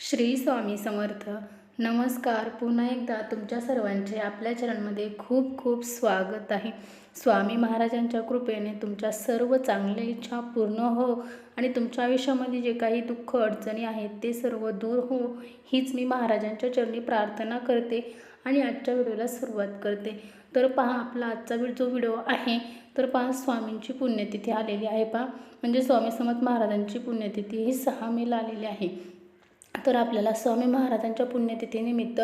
श्री स्वामी समर्थ. नमस्कार. पुन्हा एकदा तुमच्या सर्वांचे आपल्या चरणमध्ये खूप खूप स्वागत आहे. स्वामी महाराजांच्या कृपेने तुमच्या सर्व चांगल्या इच्छा पूर्ण हो आणि तुमच्या आयुष्यामध्ये जे काही दुःख अडचणी आहेत ते सर्व दूर हो हीच मी महाराजांच्या चरणी प्रार्थना करते आणि आजच्या व्हिडिओला सुरुवात करते. तर पहा आपला आजचा जो व्हिडिओ आहे तर पहा स्वामींची पुण्यतिथी आलेली आहे पहा. म्हणजे स्वामी समर्थ महाराजांची पुण्यतिथी ही सहा मेला आलेली आहे. तर आपल्याला स्वामी महाराजांच्या पुण्यतिथीनिमित्त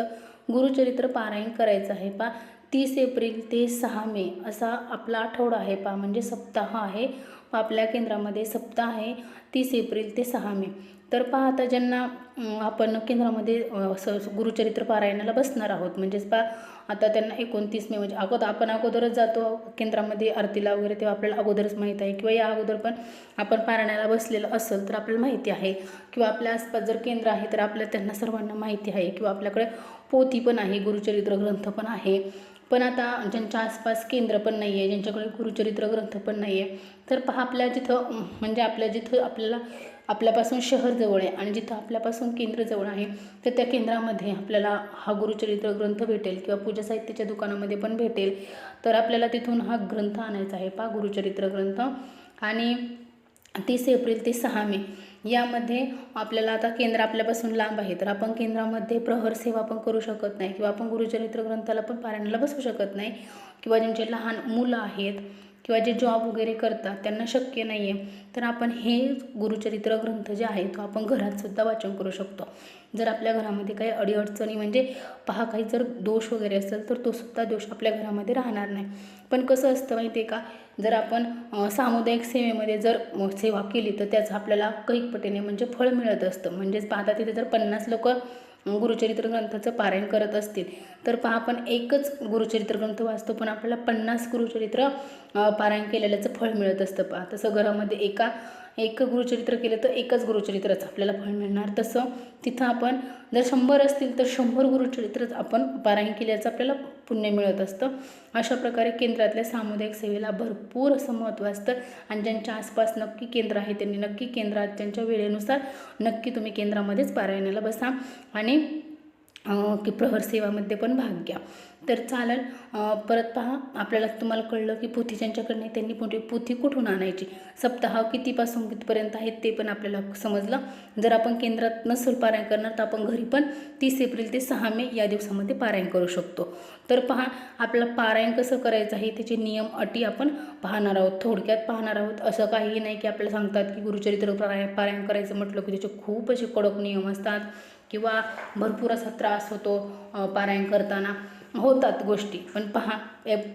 गुरुचरित्र पारायण करायचं आहे पा तीस एप्रिल ते सहा मे असा आपला आठवडा आहे पा म्हणजे सप्ताह आहे. आपल्या केंद्रामध्ये सप्ताह आहे. तीस एप्रिल ते सहा मे. तर पहा आता ज्यांना आपण केंद्रामध्ये असं स गुरुचरित्र पारायणाला बसणार आहोत म्हणजेच पा आता त्यांना एकोणतीस मे म्हणजे अगोदर आपण अगोदरच जातो केंद्रामध्ये आरतीला वगैरे तेव्हा आपल्याला अगोदरच माहीत आहे किंवा या अगोदर पण आपण पारायणाला बसलेलं असेल तर आपल्याला माहिती आहे किंवा आपल्या आसपास जर केंद्र आहे तर आपल्या त्यांना सर्वांना माहिती आहे किंवा आपल्याकडे पोथी पण आहे गुरुचरित्र ग्रंथ पण आहे. पण आता ज्यांच्या आसपास केंद्र पण नाही आहे ज्यांच्याकडे गुरुचरित्र ग्रंथ पण नाही आहे तर पहा आपल्या जिथं म्हणजे आपल्या जिथं आपल्याला आपल्यापासून शहर जवळ आहे आणि जिथं आपल्यापासून केंद्र जवळ आहे तर त्या केंद्रामध्ये आपल्याला हा गुरुचरित्र ग्रंथ भेटेल किंवा पूजा साहित्याच्या दुकानामध्ये पण भेटेल. तर आपल्याला तिथून हा ग्रंथ आणायचा आहे पहा गुरुचरित्र ग्रंथ. आणि तीस एप्रिल ते सहा मे यामध्ये आपल्याला आता केंद्र आपल्यापासून लांब आहे तर आपण केंद्रामध्ये प्रहर सेवा पण करू शकत नाही किंवा आपण गुरुचरित्र ग्रंथाला पण पारायणाला बसू शकत नाही किंवा ज्यांचे लहान मुलं आहेत किंवा जे जॉब वगैरे करतात त्यांना शक्य नाही आहे तर आपण हे गुरुचरित्र ग्रंथ जे आहे तो आपण घरातसुद्धा वाचन करू शकतो. जर आपल्या घरामध्ये काही अडीअडचणी म्हणजे पहा काही जर दोष वगैरे असेल तर तो सुद्धा दोष आपल्या घरामध्ये राहणार नाही. पण कसं असतं माहिती आहे का? जर आपण सामुदायिक सेवेमध्ये जर सेवा केली तर त्याचं आपल्याला कैक पटीने म्हणजे फळ मिळत असतं. म्हणजेच पाहता तिथे जर पन्नास लोक गुरुचरित्र ग्रंथाचं पारायण करत असतील. तर पहा आपण एकच गुरुचरित्र ग्रंथ वाचतो पण आपल्याला पन्नास गुरुचरित्र पारायण केलेल्याचं फळ मिळत असतं पहा. तसं घरामध्ये एका एक गुरुचरित्र केलं तर एकच गुरुचरित्रच आपल्याला फळ मिळणार. तसं तिथं आपण जर शंभर असतील तर शंभर गुरुचरित्रच आपण पारायण केल्याचं आपल्याला पुण्य मिळत असतं. अशा प्रकारे केंद्रातल्या सामुदायिक सेवेला भरपूर असं महत्त्व असतं आणि ज्यांच्या आसपास नक्की केंद्र आहे त्यांनी नक्की केंद्रात त्यांच्या वेळेनुसार नक्की तुम्ही केंद्रामध्येच पारायणाला बसा. आणि की प्रहर सेवामध्ये पण भाग घ्या. तर चालेल परत पहा आपल्याला तुम्हाला कळलं की पोथी ज्यांच्याकडनं त्यांनी पोथी पोथी कुठून आणायची. सप्ताह कितीपासून कितीपर्यंत आहेत ते पण आपल्याला समजलं. जर आपण केंद्रात नसेल पारायण करणार तर आपण घरी पण तीस एप्रिल ते सहा मे या दिवसामध्ये पारायण करू शकतो. तर पहा आपलं पारायण कसं करायचं आहे त्याचे नियम अटी आपण पाहणार आहोत. थोडक्यात पाहणार आहोत. असं काही नाही की आपल्याला सांगतात की गुरुचरित्र पारायण पारायण करायचं म्हटलं की त्याचे खूप असे कडक नियम असतात. किंवा भरपूर असा त्रास होतो पारायण करताना. होतात गोष्टी. पण पहा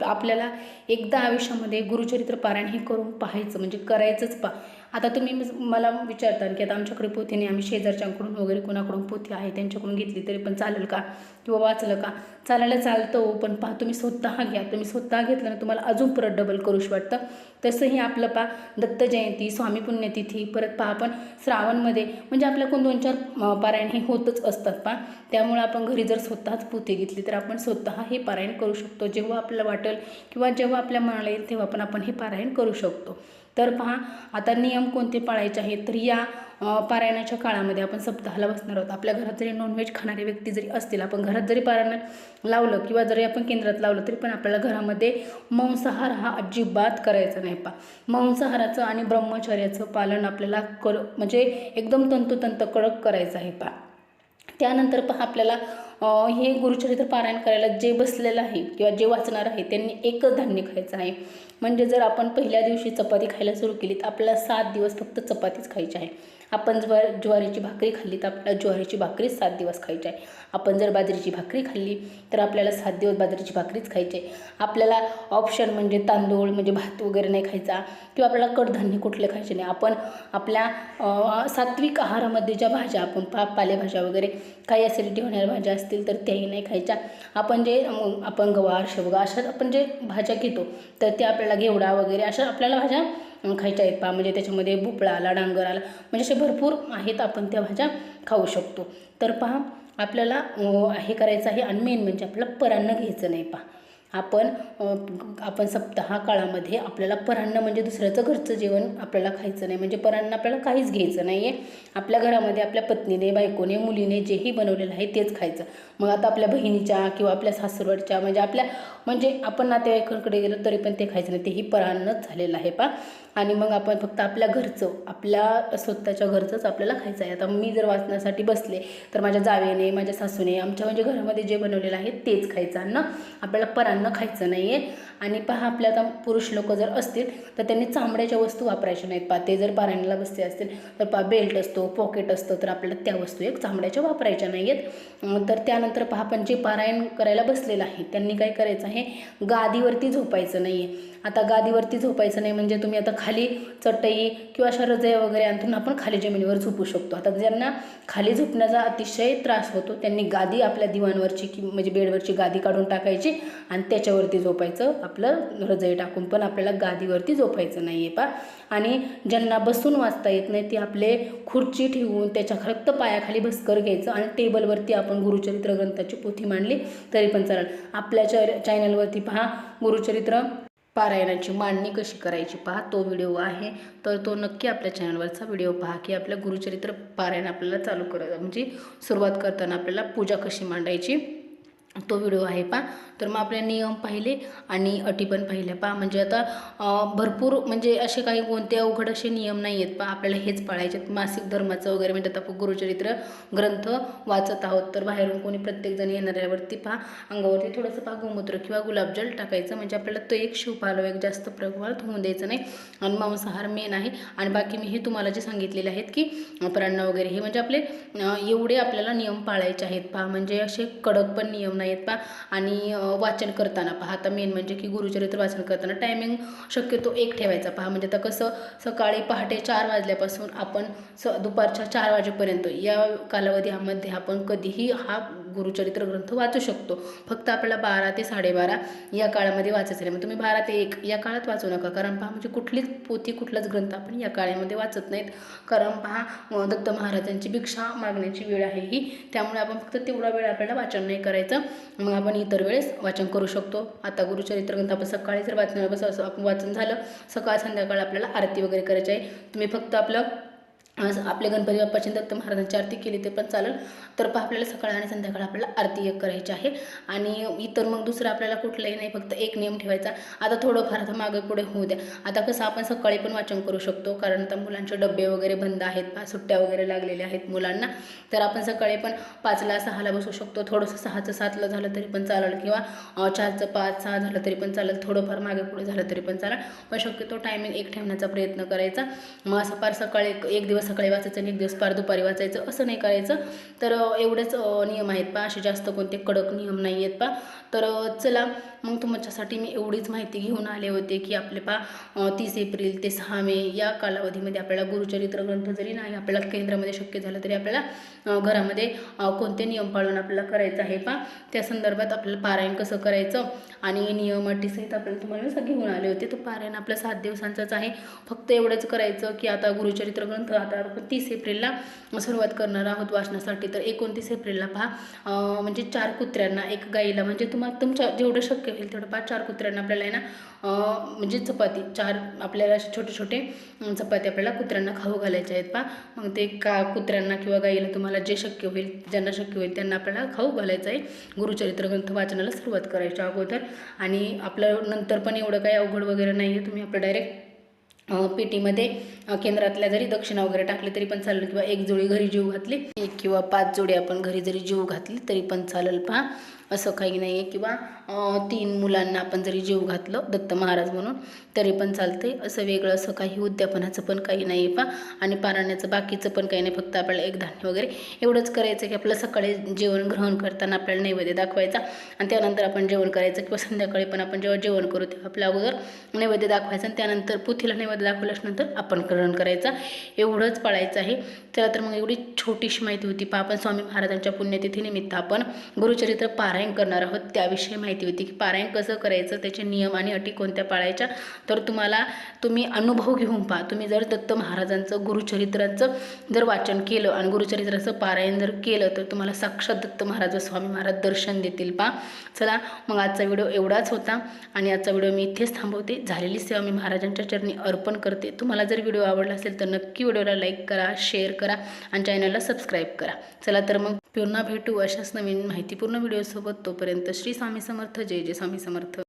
आपल्याला एकदा आयुष्यामध्ये गुरुचरित्र पारायण हे करून पाहायचं म्हणजे करायचंच पा. आता तुम्ही मला विचारता की आता आमच्याकडे पोथी नाही आम्ही शेजारच्यांकडून वगैरे कोणाकडून पोथी आहे त्यांच्याकडून घेतली तरी पण चालेल का? किंवा वाचलं का? चालायला चालतं हो, पण पहा तुम्ही स्वतः घ्या. तुम्ही स्वतः घेतलं ना तुम्हाला अजून परत डबल करूशी वाटतं. तसंही आपलं पा दत्त जयंती स्वामी पुण्यतिथी परत पहा आपण श्रावणमध्ये म्हणजे आपल्याकडून दोन चार पारायण हे होतच असतात पा त्यामुळे आपण घरी जर स्वतःच पोथी घेतली तर आपण स्वतः हे पारायण करू शकतो. जेव्हा आपलं आपल्याला वाटेल किंवा जेव्हा आपल्या मनाला येईल तेव्हा पण आपण हे पारायण करू शकतो. तर पहा आता नियम कोणते पाळायचे आहेत? तर या पारायणाच्या काळामध्ये आपण सप्ताहाला बसणार आहोत. आपल्या घरात जरी नॉनव्हेज खाणारे व्यक्ती जरी असतील आपण घरात जरी पारायण लावलं किंवा जरी आपण केंद्रात लावलं तरी पण आपल्याला घरामध्ये मांसाहार हा अजिबात करायचा नाही. पा मांसाहाराचं आणि ब्रह्मचर्याचं पालन आपल्याला कर म्हणजे एकदम तंतोतंत कडक करायचं आहे. पा त्यानंतर पहा आपल्याला हे गुरुचरित्र पारायण करायला जे बसलेलं आहे किंवा जे वाचणार आहे त्यांनी एकच धान्य खायचं आहे. म्हणजे जर आपण पहिल्या दिवशी चपाती खायला सुरू केली तर आपल्याला सात दिवस फक्त चपातीच खायची आहे. आपण ज्वार ज्वारीची भाकरी खाल्ली तर आपल्याला ज्वारीची भाकरीच सात दिवस खायची आहे. आपण जर बाजरीची भाकरी खाल्ली तर आपल्याला सात दिवस बाजरीची भाकरीच खायची आहे. आपल्याला ऑप्शन म्हणजे तांदूळ म्हणजे भात वगैरे नाही खायचा किंवा आपल्याला कडधान्य कुठले खायचे नाही. आपण आपल्या सात्विक आहारामध्ये ज्या भाज्या आपण पा पालेभाज्या वगैरे काही ॲसिडिटी होणाऱ्या भाज्या असतील तर त्याही नाही खायच्या. आपण जे आपण गवार शेवगा अशा आपण जे भाज्या घेतो तर त्या आपल्याला घेवडा वगैरे अशा आपल्याला भाज्या खायच्या आहेत. पा म्हणजे त्याच्यामध्ये भोपळा आला डांगर आला म्हणजे असे भरपूर आहेत आपण त्या भाज्या खाऊ शकतो. तर पहा आपल्याला हे करायचं आहे आणि मेन म्हणजे आपल्याला परांना घ्यायचं नाही पहा. आपण आपण सप्ताह काळामध्ये आपल्याला परान्न म्हणजे दुसऱ्याचं घरचं जेवण आपल्याला खायचं नाही. म्हणजे परान्न आपल्याला काहीच घ्यायचं नाही आहे आपल्या घरामध्ये आपल्या पत्नीने बायकोने मुलीने जेही बनवलेलं आहे तेच खायचं. मग आता आपल्या बहिणीच्या किंवा आपल्या सासरवडच्या म्हणजे आपल्या म्हणजे आपण नातेवाईकांकडे गेलो तरी पण ते खायचं नाही. तेही परान्नच झालेलं आहे पा आणि मग आपण फक्त आपल्या घरचं आपल्या स्वतःच्या घरचंच आपल्याला खायचं आहे. आता मी जर वाचण्यासाठी बसले तर माझ्या जावेने माझ्या सासूने आमच्या म्हणजे घरामध्ये जे बनवलेलं आहे तेच खायचं अन्न आपल्याला परान्न खायचं नाही आहे आणि पहा आपल्या आता पुरुष लोक जर असतील तर त्यांनी चामड्याच्या वस्तू वापरायच्या नाहीत. पा ते जर पारायणाला बसले असतील तर पहा बेल्ट असतो पॉकेट असतं तर आपल्याला त्या वस्तू एक चामड्याच्या वापरायच्या नाही आहेत तर त्यानंतर पहा आपण जे पारायण करायला बसलेलं आहे त्यांनी काय करायचं आहे? गादीवरती झोपायचं नाही आहे आता गादीवरती झोपायचं नाही म्हणजे तुम्ही आता खाली खाली चटई किंवा अशा रजया वगैरे आणून आपण खाली जमिनीवर झोपू शकतो. आता ज्यांना खाली झोपण्याचा अतिशय त्रास होतो त्यांनी गादी आपल्या दिवाणवरची कि म्हणजे बेडवरची गादी काढून टाकायची आणि त्याच्यावरती झोपायचं आपलं रजई टाकून. पण आपल्याला गादीवरती झोपायचं नाही आहे पा आणि ज्यांना बसून वाचता येत नाही ते आपले खुर्ची ठेवून त्याच्या फक्त पायाखाली भस्कर घ्यायचं आणि टेबलवरती आपण गुरुचरित्र ग्रंथाची पोथी मांडली तरी पण चालेल. आपल्या चॅ चॅनलवरती पहा गुरुचरित्र पारायणाची मांडणी कशी करायची पहा तो व्हिडिओ आहे. तर तो नक्की आपल्या चॅनलवरचा व्हिडिओ पहा की आपल्या गुरुचरित्र पारायण आपल्याला चालू करायचं म्हणजे सुरुवात करताना आपल्याला पूजा कशी मांडायची. तो व्हिडिओ आहे पा तर मग आपले नियम पाहिले आणि अटी पण पाहिल्या पा म्हणजे आता भरपूर म्हणजे असे काही कोणते अवघड असे नियम नाही आहेत पा आपल्याला हेच पाळायचे आहेत. मासिक धर्माचं वगैरे म्हणजे आता आपण गुरुचरित्र ग्रंथ वाचत आहोत. तर बाहेरून कोणी प्रत्येकजण येणाऱ्यावरती पहा. अंगावरती थोडंसं पहा गोमूत्र किंवा गुलाबजल टाकायचं. म्हणजे आपल्याला तो एक शिवपालव एक जास्त प्रभावात होऊन द्यायचं नाही. आणि मांसाहार मेन आहे. आणि बाकी मी हे तुम्हाला जे सांगितलेले आहेत की प्राण्ण वगैरे हे म्हणजे आपले एवढे आपल्याला नियम पाळायचे आहेत पहा. म्हणजे असे कडक पण नियम नाही आहेत पहा. आणि वाचन करताना पहा. आता मेन म्हणजे की गुरुचरित्र वाचन करताना टायमिंग शक्यतो एक ठेवायचा पहा. म्हणजे आता कसं सकाळी पहाटे चार वाजल्यापासून आपण स दुपारच्या चार वाजेपर्यंत या कालावधीमध्ये आपण कधीही हा गुरुचरित्र ग्रंथ वाचू शकतो. फक्त आपल्याला बारा ते साडेबारा या काळामध्ये वाचायचं आहे मग तुम्ही बारा ते एक या काळात वाचू नका. कारण पहा म्हणजे कुठलीच पोथी कुठलाच ग्रंथ आपण या काळामध्ये वाचत नाहीत. कारण पहा दत्त महाराजांची भिक्षा मागण्याची वेळ आहे ही. त्यामुळे आपण फक्त तेवढा वेळ आपल्याला वाचन नाही करायचं. मग आपण इतर वेळेस वाचन करू शकतो. आता गुरुचरित्र ग्रंथ आपण सकाळी जर वाचणार बस असं आपण वाचन झालं सकाळ संध्याकाळ आपल्याला आरती वगैरे करायची आहे. तुम्ही फक्त आपलं आज आपले गणपती बाप्पाची दत्त महाराजांची आरती केली ते पण चालेल. तर पहा आपल्याला सकाळ आणि संध्याकाळ आपल्याला आरती एक करायची आहे. आणि इतर मग दुसरं आपल्याला कुठलंही नाही फक्त एक नियम ठेवायचा. आता थोडंफार आता मागे पुढे होऊ द्या. आता कसं आपण सकाळी पण वाचन करू शकतो. कारण आता मुलांचे डबे वगैरे बंद आहेत सुट्ट्या वगैरे लागलेल्या आहेत मुलांना. तर आपण सकाळी पण पाचला सहाला बसू शकतो. थोडंसं सहाचं सातला झालं तरी पण चालेल. किंवा चारचं पाच सहा झालं तरी पण चालेल. थोडंफार मागे पुढे झालं तरी पण चालेल. पण शक्यतो टायमिंग एक ठेवण्याचा प्रयत्न करायचा. मग असं फार सकाळी एक- एक दिवस सकाळी वाचायचं आणि एक दिवस फार दुपारी वाचायचं असं नाही करायचं. तर एवढेच नियम आहेत पा असे जास्त कोणते कडक नियम नाही आहेत पा तर चला मग तुमच्यासाठी मी एवढीच माहिती घेऊन आले होते की आपले पा तीस एप्रिल ते सहा मे या कालावधीमध्ये आपल्याला गुरुचरित्र ग्रंथ जरी नाही आपल्याला केंद्रामध्ये शक्य झालं तरी आपल्याला घरामध्ये कोणते नियम पाळून आपल्याला करायचं आहे पा त्या संदर्भात आपल्याला पारायण कसं करायचं आणि नियम अटीसहित आपल्याला तुम्हाला मी घेऊन आले होते. तर पारायण आपलं सात दिवसांचंच आहे. फक्त एवढंच करायचं की आता गुरुचरित्र ग्रंथ आता आपण तीस एप्रिलला सुरुवात करणार आहोत वाचनासाठी. तर एकोणतीस एप्रिलला पहा म्हणजे चार कुत्र्यांना एक गाईला म्हणजे तुम्हाला तुमच्या जेवढं शक्य होईल तेवढं पहा. चार कुत्र्यांना आपल्याला आहे ना म्हणजे चपाती चार आपल्याला छोटे छोटे चपाती आपल्याला कुत्र्यांना खाऊ घालायचे आहेत पहा. मग ते का कुत्र्यांना किंवा गाईला तुम्हाला जे शक्य होईल ज्यांना शक्य होईल त्यांना आपल्याला खाऊ घालायचं आहे. गुरुचरित्र ग्रंथ वाचनाला सुरुवात करायच्या अगोदर. आणि आपलं नंतर पण एवढं काही अवघड वगैरे नाही आहे तुम्ही आपलं डायरेक्ट पेटीमध्ये टीमध्ये केंद्रातल्या जरी दक्षिणा वगैरे टाकली तरी पण चालेल किंवा एक जोडी घरी जीव घातली एक किंवा पाच जोडी आपण घरी जरी जीव घातली तरी पण चालेल पहा. असं काही नाही आहे किंवा तीन मुलांना आपण जरी जीव घातलं दत्त महाराज म्हणून तरी पण चालते असं वेगळं असं काही उद्यापनाचं पण काही नाही आहे पा आणि पारायणाचं बाकीचं पण काही नाही. फक्त आपल्याला एक धान्य वगैरे. एवढंच करायचं की आपलं सकाळी जेवण ग्रहण करताना आपल्याला नैवेद्य दाखवायचा. आणि त्यानंतर आपण जेवण करायचं किंवा संध्याकाळी पण आपण जेव्हा जेवण करू तेव्हा आपल्या अगोदर नैवेद्य दाखवायचं आणि त्यानंतर पुथीला नैवेद्य दाखवल्यानंतर आपण ग्रहण करायचा. एवढंच पाळायचं आहे. चला तर मग एवढी छोटीशी माहिती होती. पा आपण स्वामी महाराजांच्या पुण्यतिथीनिमित्त आपण गुरुचरित्र पारायण करणार आहोत. त्याविषयी माहिती होती की पारायण कसं करायचं त्याचे नियम आणि अटी कोणत्या पाळायच्या? तर तुम्हाला तुम्ही अनुभव घेऊन पहा. तुम्ही जर दत्त महाराजांचं गुरुचरित्राचं जर वाचन केलं आणि गुरुचरित्राचं पारायण जर केलं तर तुम्हाला साक्षात दत्त महाराज स्वामी महाराज दर्शन देतील. पा चला मग आजचा व्हिडिओ एवढाच होता आणि आजचा व्हिडिओ मी इथेच थांबवते. झालेली सेवा मी महाराजांच्या चरणी अर्पण करते. तुम्हाला जर व्हिडिओ आवडला असेल तर नक्की व्हिडिओला लाईक करा शेअर करा आणि चॅनलला सबस्क्राईब करा. चला तर मग पुन्हा भेटू अशाच नवीन माहितीपूर्ण व्हिडिओसोबत तोपर्यंत श्री स्वामी समर्थ जय जय स्वामी समर्थ.